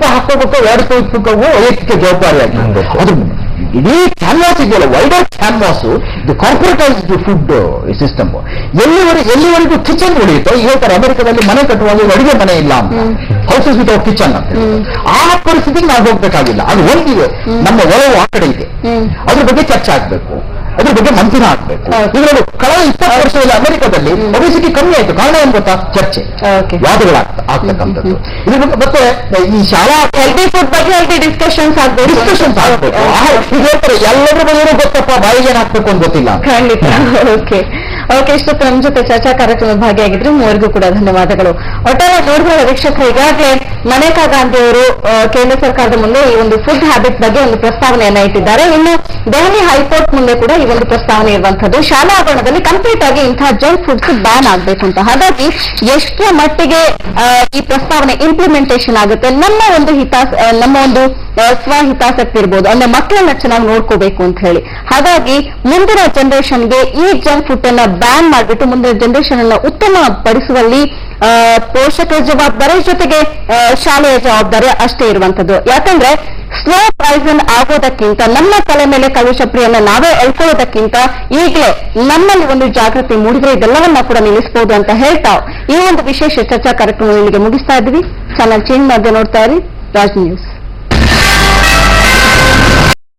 ರೂಪಾಯಿ ಹಾಕೋಬೇಕು ಎರಡು ರೂಪಾಯಿ ಉಪಯೋಗ ವೈಯಕ್ತಿಕ ಜವಾಬ್ದಾರಿಯಾಗಿ ಅದು ಇಡೀ ಕ್ಯಾನ್ವಾಸ್ ಇದೆಯಲ್ಲ ವೈಡರ್ ಕ್ಯಾನ್ವಾಸ್ ಇದು ಕಾರ್ಪೊರೇಟೈಸ್ಡ್ ಫುಡ್ ಸಿಸ್ಟಮ್ ಎಲ್ಲಿವರೆಗೆ ಎಲ್ಲಿವರೆಗೂ ಕಿಚನ್ ಉಳಿಯುತ್ತೋ ಈಗ ಹೇಳ್ತಾರೆ ಅಮೆರಿಕದಲ್ಲಿ ಮನೆ ಕಟ್ಟುವಾಗ ಅಡುಗೆ ಮನೆ ಇಲ್ಲ ಅಂತ. ಹೌಸಸ್ ವಿತೌಟ್ ಕಿಚನ್ ಅಂತ. ಆ ಪರಿಸ್ಥಿತಿಗೆ ನಾವು ಹೋಗ್ಬೇಕಾಗಿಲ್ಲ. ಅದು ಒಂದಿದೆ. ನಮ್ಮ ಒಲವು ಆ ಕಡೆ ಇದೆ. ಅದ್ರ ಬಗ್ಗೆ ಚರ್ಚೆ ಆಗ್ಬೇಕು. ಅದ್ರ ಬಗ್ಗೆ ಮಂಥನ ಆಗ್ಬೇಕು. ಇದರಲ್ಲೂ ಕಳೆದ ಇಪ್ಪತ್ತು ವರ್ಷದಲ್ಲಿ ಅಮೆರಿಕದಲ್ಲಿ ಒಬಿಸಿಟಿ ಕಮ್ಮಿ ಆಯ್ತು. ಕಾರಣ ಏನ್ ಗೊತ್ತಾ? ಚರ್ಚೆ. ವಾದಗಳಾಗ್ತ ಆಗ್ತಕ್ಕಂಥದ್ದು. ಇದ್ರ ಬಗ್ಗೆ ಮತ್ತೆ ಈ ಶಾಲಾ ಹೆಲ್ದಿ ಫುಡ್ ಬಗ್ಗೆ ಹೆಲ್ದಿ ಡಿಸ್ಕಷನ್ಸ್ ಆಗ್ಬೇಕು ಡಿಸ್ಕಷನ್ಸ್ ಆಗ್ಬೇಕು ಈಗ ಹೇಳ್ತಾರೆ ಎಲ್ಲರ ಬಗ್ಗೆನೂ ಗೊತ್ತಪ್ಪ ಬಾಯಿಗೆ ಏನ್ ಹಾಕ್ಬೇಕು ಅಂತ ಗೊತ್ತಿಲ್ಲ ಖಂಡಿತ. ಓಕೆ. ಓಕೆ, ಇಷ್ಟೊತ್ತು ನಮ್ಮ ಜೊತೆ ಚರ್ಚಾ ಕಾರ್ಯಕ್ರಮದ ಭಾಗಿಯಾಗಿದ್ರು. ಮೂವರಿಗೂ ಕೂಡ ಧನ್ಯವಾದಗಳು. ಒಟ್ಟಾರೆ ನೋಡ್ಬೋದು ವೀಕ್ಷಕರು, ಈಗಾಗಲೇ ಮನೇಕಾ ಗಾಂಧಿ ಅವರು ಕೇಂದ್ರ ಸರ್ಕಾರದ ಮುಂದೆ ಈ ಒಂದು ಫುಡ್ ಹ್ಯಾಬಿಟ್ ಬಗ್ಗೆ ಒಂದು ಪ್ರಸ್ತಾವನೆಯನ್ನ ಇಟ್ಟಿದ್ದಾರೆ. ಇನ್ನು ದೆಹಲಿ ಹೈಕೋರ್ಟ್ ಮುಂದೆ ಕೂಡ ಈ ಒಂದು ಪ್ರಸ್ತಾವನೆ ಇರುವಂತದ್ದು ಶಾಲಾ ಆವರಣದಲ್ಲಿ ಕಂಪ್ಲೀಟ್ ಆಗಿ ಇಂತಹ ಜಂಕ್ ಫುಡ್ಸ್ ಬ್ಯಾನ್ ಆಗಬೇಕು ಅಂತ ಹಾಗಾಗಿ ಎಷ್ಟರ ಮಟ್ಟಿಗೆ ಈ ಪ್ರಸ್ತಾವನೆ ಇಂಪ್ಲಿಮೆಂಟೇಷನ್ ಆಗುತ್ತೆ? ನಮ್ಮ ಒಂದು ಹಿತಾಸ ನಮ್ಮ ಒಂದು ಆ, ಸ್ವ ಹಿತಾಸಕ್ತಿ ಇರ್ಬೋದು ಅಂದ್ರೆ ಮಕ್ಕಳನ್ನ ಚೆನ್ನಾಗಿ ನೋಡ್ಕೋಬೇಕು ಅಂತ ಹೇಳಿ. ಹಾಗಾಗಿ ಮುಂದಿನ ಜನರೇಷನ್ಗೆ ಈ ಜಂಕ್ ಫುಡ್ ಅನ್ನ ಬ್ಯಾನ್ ಮಾಡಿಬಿಟ್ಟು ಮುಂದಿನ ಜನರೇಷನ್ ಅನ್ನ ಉತ್ತಮ ಪಡಿಸುವಲ್ಲಿ ಪೋಷಕರ ಜವಾಬ್ದಾರಿ ಜೊತೆಗೆ ಶಾಲೆಯ ಜವಾಬ್ದಾರಿ ಅಷ್ಟೇ ಇರುವಂತದ್ದು ಯಾಕಂದ್ರೆ ಸ್ಲೋ ಪಾಯ್ಸನ್ ಆಗೋದಕ್ಕಿಂತ ನಮ್ಮ ತಲೆ ಮೇಲೆ ಕಲುಷಪ್ರಿಯನ್ನ ನಾವೇ ಎಳ್ಕೊಳ್ಳೋದಕ್ಕಿಂತ ಈಗಲೇ ನಮ್ಮಲ್ಲಿ ಒಂದು ಜಾಗೃತಿ ಮೂಡಿದ್ರೆ ಇದೆಲ್ಲವನ್ನ ಕೂಡ ನಿಲ್ಲಿಸಬಹುದು ಅಂತ ಹೇಳ್ತಾ ಈ ಒಂದು ವಿಶೇಷ ಚರ್ಚಾ ಕಾರ್ಯಕ್ರಮ ಇಲ್ಲಿಗೆ ಮುಗಿಸ್ತಾ ಇದ್ವಿ. ಚಾನಲ್ ಚೇಂಜ್ ಮಾಡದೆ ನೋಡ್ತಾ ಇರಿ. ರಾಜ್ ನ್ಯೂಸ್